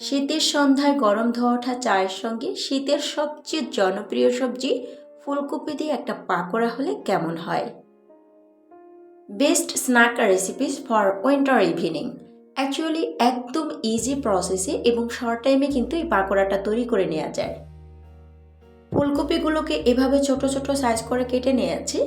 শীতের সন্ধ্যায় গরম ধোয়া ওঠা চায়ের সঙ্গে শীতের সবচেয়ে জনপ্রিয় সবজি ফুলকপি দিয়ে একটা পাকোড়া হলে কেমন হয়? Best snack recipes for winter evening actually একদম ইজি প্রসেসে এবং শর্ট টাইমে কিন্তু এই পাকোড়াটা তৈরি করে নেওয়া যায়। ফুলকপিগুলোকে এভাবে ছোট ছোট সাইজ করে কেটে নিয়েছি।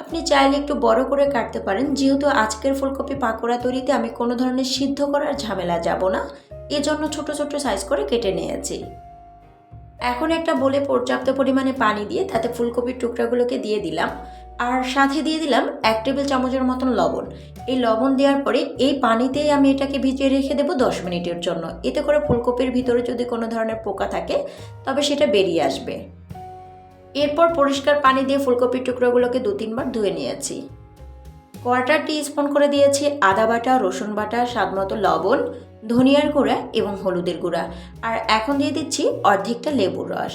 আপনি চাইলে একটু বড় করে কাটতে পারেন। যেহেতু আজকের ফুলকপি পাকোড়া তৈরিতে আমি কোনো ধরনের সিদ্ধ করার ঝামেলা যাব না। এজন্য ছোট ছোট সাইজ করে কেটে নিয়েছি। এখন একটা বলে পর্যাপ্ত পরিমাণে পানি দিয়ে তাতে ফুলকপির টুকরাগুলোকে দিয়ে দিলাম। আর সাথে দিয়ে দিলাম এক টেবিল চামচের মতন লবণ। এই লবণ দেওয়ার পরে এই পানিতেই আমি এটাকে ভিজিয়ে রেখে দেবো দশ মিনিটের জন্য। এতে করে ফুলকপির ভিতরে যদি কোনো ধরনের পোকা থাকে, তবে সেটা বেরিয়ে আসবে। এরপর পরিষ্কার পানি দিয়ে ফুলকপির টুকরোগুলোকে দু তিনবার ধুয়ে নিয়েছি। কোয়ার্টার টি স্পুন করে দিয়েছি আদা বাটা, রসুন বাটা স্বাদ মতো লবণ। ধনিয়ার গুঁড়া এবং হলুদের গুঁড়া। আর এখন দিয়ে দিচ্ছি অর্ধেকটা লেবুর রস।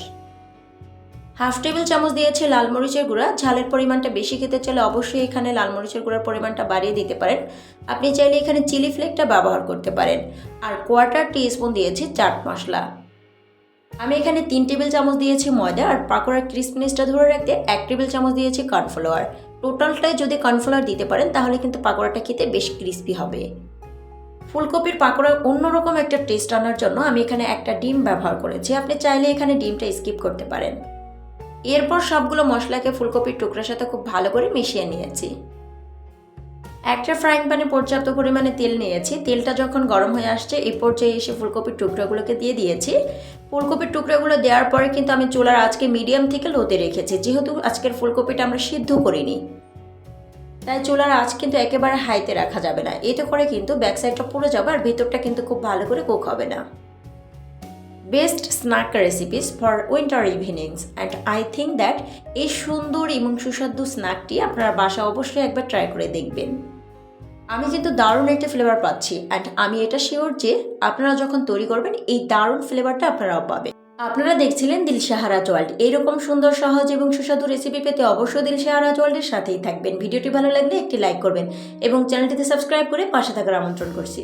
হাফ টেবিল চামচ দিয়েছি লাল মরিচের গুঁড়া। ঝালের পরিমাণটা বেশি খেতে চাইলে অবশ্যই এখানে লাল মরিচের গুঁড়ার পরিমাণটা বাড়িয়ে দিতে পারেন। আপনি চাইলে এখানে চিলি ফ্লেকটা ব্যবহার করতে পারেন। আর কোয়ার্টার টি স্পুন দিয়েছি চাট মশলা। আমি এখানে তিন টেবিল চামচ দিয়েছি ময়দা আর পাকোড়ার ক্রিসপিনেসটা ধরে রাখতে এক টেবিল চামচ দিয়েছি কর্নফ্লাওয়ার। টোটালটাই যদি কর্নফ্লাওয়ার দিতে পারেন তাহলে কিন্তু পাকোড়াটা খেতে বেশ ক্রিস্পি হবে। ফুলকপির পাকোড়ার অন্যরকম একটা টেস্ট আনার জন্য আমি এখানে একটা ডিম ব্যবহার করেছি। আপনি চাইলে এখানে ডিমটা স্কিপ করতে পারেন। এরপর সবগুলো মশলাকে ফুলকপির টুকরার সাথে খুব ভালো করে মিশিয়ে নিয়েছি। একটা ফ্রাইং প্যানে পর্যাপ্ত পরিমাণে তেল নিয়েছি। তেলটা যখন গরম হয়ে আসছে, এই পর্যায়ে এসে ফুলকপির টুকরাগুলোকে দিয়ে দিয়েছি। ফুলকপির টুকরাগুলো দেওয়ার পরে কিন্তু আমি চুলার আজকে মিডিয়াম থেকে লোতে রেখেছি। যেহেতু আজকের ফুলকপিটা আমরা সিদ্ধ করিনি। তাই চুলার আঁচ কিন্তু একেবারে হাইতে রাখা যাবে না। এতে করে কিন্তু ব্যাক সাইডটা পুড়ে যাবে আর ভিতরটা কিন্তু খুব ভালো করে কুক হবে না। Best snack recipes for winter evenings. And I think that এই সুন্দর এবং সুস্বাদু স্ন্যাকটি আপনারা বাসা অবশ্যই একবার ট্রাই করে দেখবেন। আমি কিন্তু দারুণ একটা ফ্লেভার পাচ্ছি। অ্যান্ড আমি এটা শিওর যে আপনারা যখন তৈরি করবেন, এই দারুণ ফ্লেভারটা আপনারাও পাবেন। আপনারা দেখছিলেন দিলশাহারাজ ওয়ার্ল্ড এইরকম সুন্দর, সহজ এবং সুস্বাদু রেসিপি পেতে অবশ্যই দিলশাহারাজ ওয়ার্ল্ডের সাথেই থাকবেন। ভিডিওটি ভালো লাগলে একটি লাইক করবেন এবং চ্যানেলটিতে সাবস্ক্রাইব করে পাশে থাকার আমন্ত্রণ করছি।